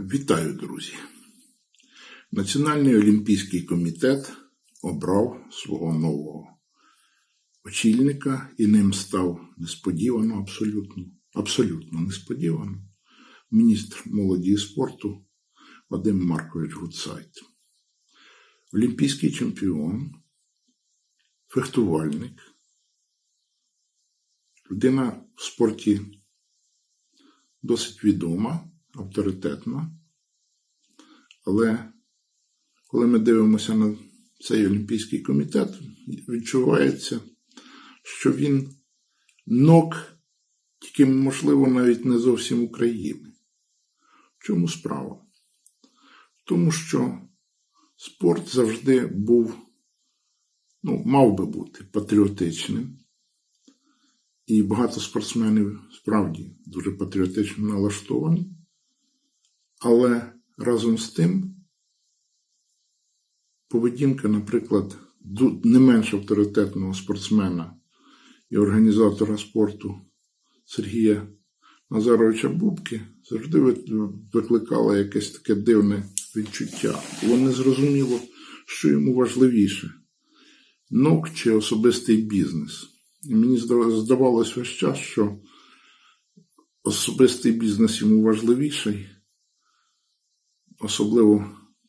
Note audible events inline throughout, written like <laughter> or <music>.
Вітаю, друзі! Національний олімпійський комітет обрав свого нового очільника і ним став несподівано, абсолютно, абсолютно несподівано міністр молоді і спорту Вадим Маркович Гуцайт. Олімпійський чемпіон, фехтувальник, людина в спорті досить відома, авторитетна. Але коли ми дивимося на цей Олімпійський комітет, відчувається, що він нок, тільки, можливо, навіть не зовсім України. В чому справа? Тому, що спорт завжди був, ну, мав би бути патріотичним. І багато спортсменів справді дуже патріотично налаштовані. Але разом з тим поведінка, наприклад, не менш авторитетного спортсмена і організатора спорту Сергія Назаровича Бубки завжди викликала якесь таке дивне відчуття. Було незрозуміло, що йому важливіше нок чи особистий бізнес. І мені здава- здавалось весь час, що особистий бізнес йому важливіший, особливо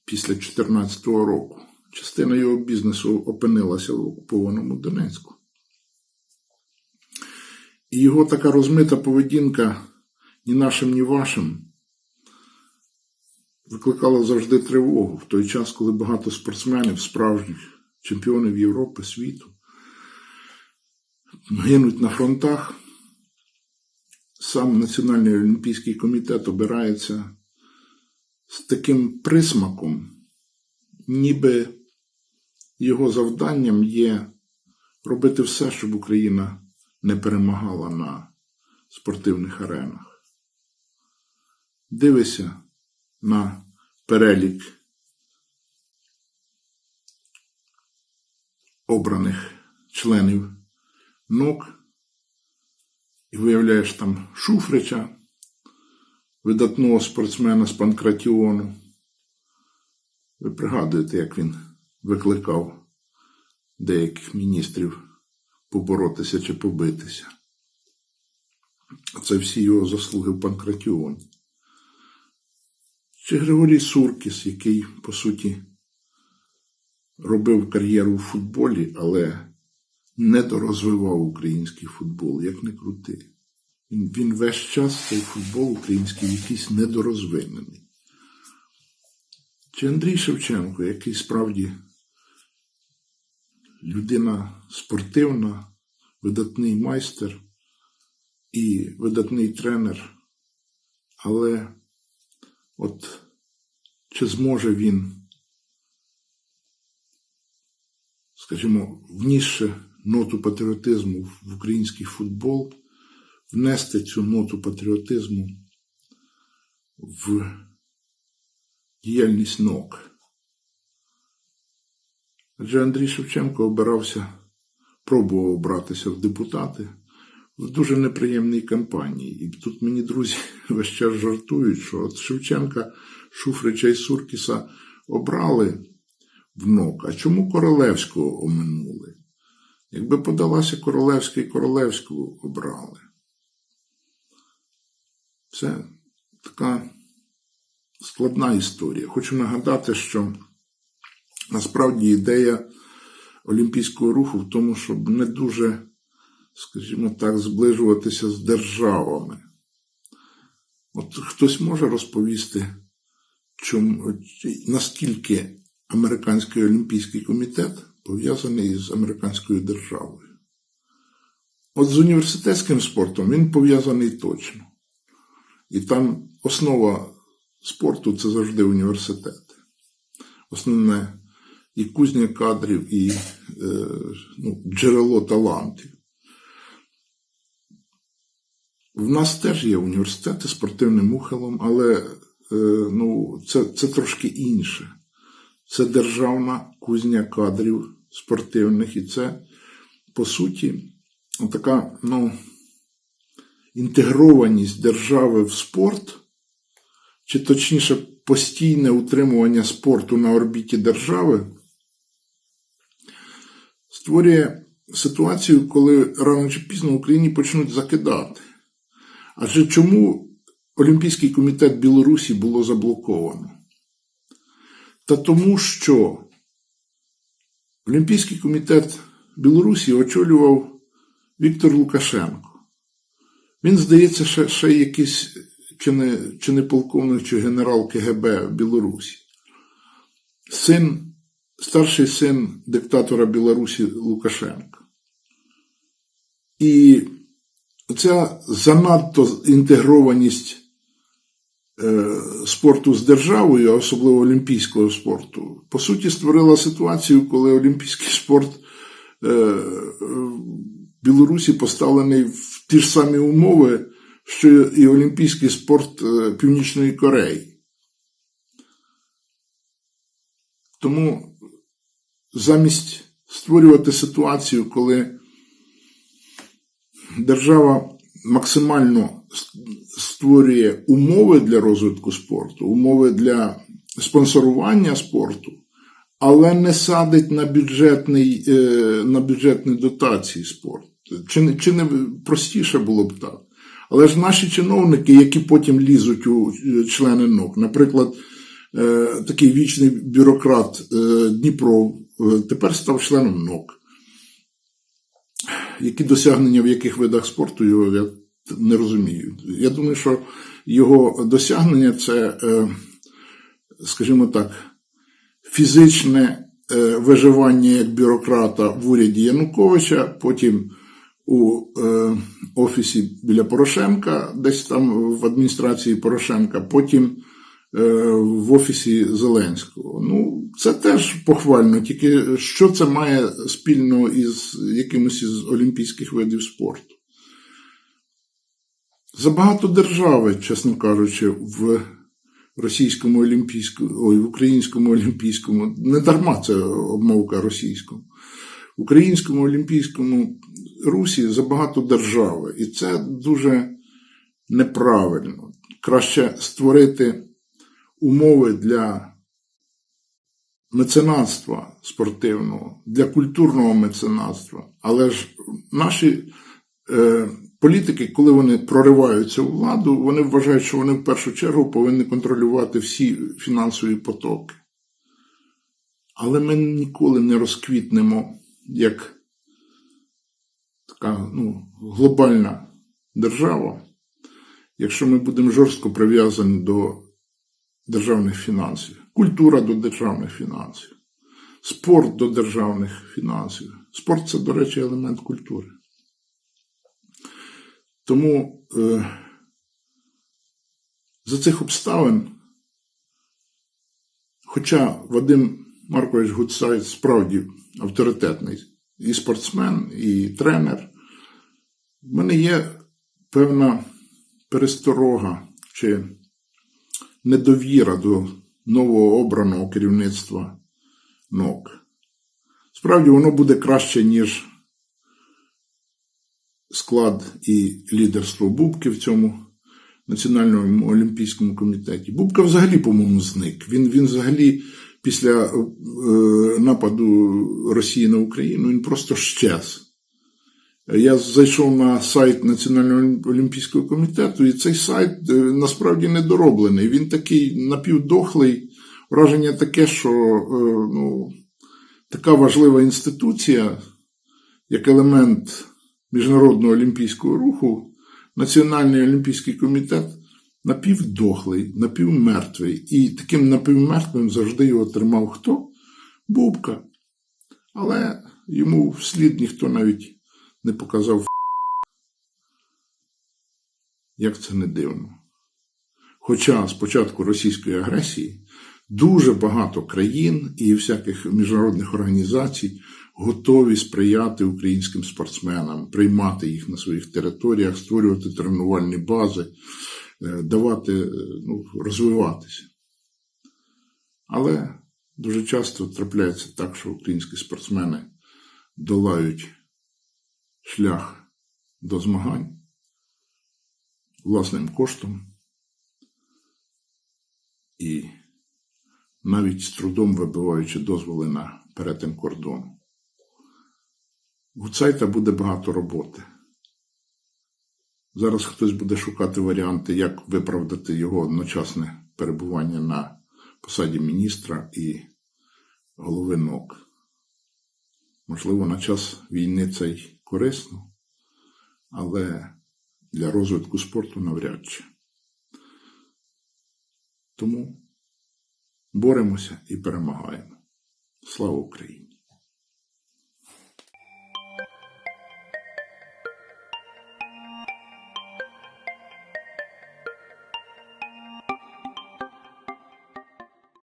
після 2014 року. Частина його бізнесу опинилася в окупованому Донецьку. І його така розмита поведінка ні нашим, ні вашим викликала завжди тривогу в той час, коли багато спортсменів, справжніх чемпіонів Європи, світу, гинуть на фронтах. Сам Національний олімпійський комітет обирається з таким присмаком, ніби його завданням є робити все, щоб Україна не перемагала на спортивних аренах. Дивися на перелік обраних членів НОК і виявляєш там Шуфрича, видатного спортсмена з Панкратіону. Ви пригадуєте, як він викликав деяких міністрів поборотися чи побитися. Це всі його заслуги в Панкратіоні. Чи Григорій Суркіс, який, по суті, робив кар'єру в футболі, але недорозвивав український футбол, як не крути. Він, весь час цей футбол український якийсь недорозвинений. Чи Андрій Шевченко, який справді людина спортивна, видатний майстер і видатний тренер, але от чи зможе він скажімо, внісши ноту патріотизму в український футбол, внести цю ноту патріотизму в діяльність НОК. Адже Андрій Шевченко обирався, пробував обратися в депутати в дуже неприємній кампанії. І тут мені друзі <laughs> весь час жартують, що от Шевченка, Шуфрича і Суркіса обрали в НОК. А чому Королевського оминули? Якби подалася Королевська і Королевського обрали. Це така складна історія. Хочу нагадати, що насправді ідея Олімпійського руху в тому, щоб не дуже, скажімо так, зближуватися з державами. От хтось може розповісти, чому, наскільки Американський олімпійський комітет пов'язаний з американською державою. От з університетським спортом він пов'язаний точно. І там основа спорту це завжди університети. Основне і кузня кадрів, і е, ну, джерело талантів. В нас теж є університети спортивним ухилом, але е, ну, це, це трошки інше. Це державна кузня кадрів спортивних, і це, по суті, така ну, інтегрованість держави в спорт чи точніше постійне утримування спорту на орбіті держави, створює ситуацію, коли рано чи пізно Україні почнуть закидати. Адже чому Олімпійський комітет Білорусі було заблоковано? Та тому, що Олімпійський комітет Білорусі очолював Віктор Лукашенко. Він, здається, ще, ще якийсь чи не, чи не полковник, чи генерал КГБ в Білорусі. Син, старший син диктатора Білорусі Лукашенка. І ця занадто інтегрованість е, спорту з державою, а особливо олімпійського спорту, по суті, створила ситуацію, коли олімпійський спорт е, в Білорусі поставлений в ті ж самі умови, що і олімпійський спорт е, Північної Кореї. Тому замість створювати ситуацію, коли держава максимально створює умови для розвитку спорту, умови для спонсорування спорту, але не садить на бюджетний, е, на бюджетні дотації спорту. Чи, не- чи не простіше було б так? Але ж наші чиновники, які потім лізуть у е, члени НОК, наприклад, е, такий вічний бюрократ е, Дніпро е, тепер став членом НОК. Які досягнення в яких видах спорту його я не розумію. Я думаю, що його досягнення це, скажімо так, фізичне виживання як бюрократа в уряді Януковича, потім у е, офісі біля Порошенка, десь там в адміністрації Порошенка, потім е, в офісі Зеленського. Ну, це теж похвально, тільки що це має спільно із якимось із олімпійських видів спорту? Забагато держави, чесно кажучи, в російському олімпійському, ой, в українському олімпійському, не дарма це обмовка російському, в українському олімпійському русі забагато держави, і це дуже неправильно. Краще створити умови для меценатства спортивного, для культурного меценатства. Але ж наші е, політики, коли вони прориваються у владу, вони вважають, що вони в першу чергу повинні контролювати всі фінансові потоки. Але ми ніколи не розквітнемо як така ну, глобальна держава, якщо ми будемо жорстко прив'язані до державних фінансів, культура до державних фінансів, спорт до державних фінансів. Спорт це, до речі, елемент культури. Тому е, за цих обставин, хоча Вадим Маркович Гуцай справді авторитетний і спортсмен, і тренер, в мене є певна пересторога чи недовіра до нового обраного керівництва НОК. Справді, воно буде краще, ніж склад і лідерство Бубки в цьому Національному олімпійському комітеті. Бубка взагалі, по-моєму, зник. Він, він взагалі після е, нападу Росії на Україну він просто щез. Я зайшов на сайт Національного олімпійського комітету, і цей сайт е, насправді недороблений. Він такий напівдохлий. Враження таке, що е, ну, така важлива інституція, як елемент міжнародного олімпійського руху, Національний олімпійський комітет напівдохлий, напівмертвий. І таким напівмертвим завжди його тримав хто? Бубка. Але йому вслід ніхто навіть не показав, як це не дивно. Хоча з початку російської агресії дуже багато країн і всяких міжнародних організацій готові сприяти українським спортсменам, приймати їх на своїх територіях, створювати тренувальні бази, е, давати е, ну, розвиватися. Але дуже часто трапляється так, що українські спортсмени долають шлях до змагань власним коштом, і навіть з трудом вибиваючи дозволи на перетин кордону. У Цайта буде багато роботи. Зараз хтось буде шукати варіанти, як виправдати його одночасне перебування на посаді міністра і голови НОК. Можливо, на час війни це й корисно, але для розвитку спорту навряд чи. Тому боремося і перемагаємо. Слава Україні!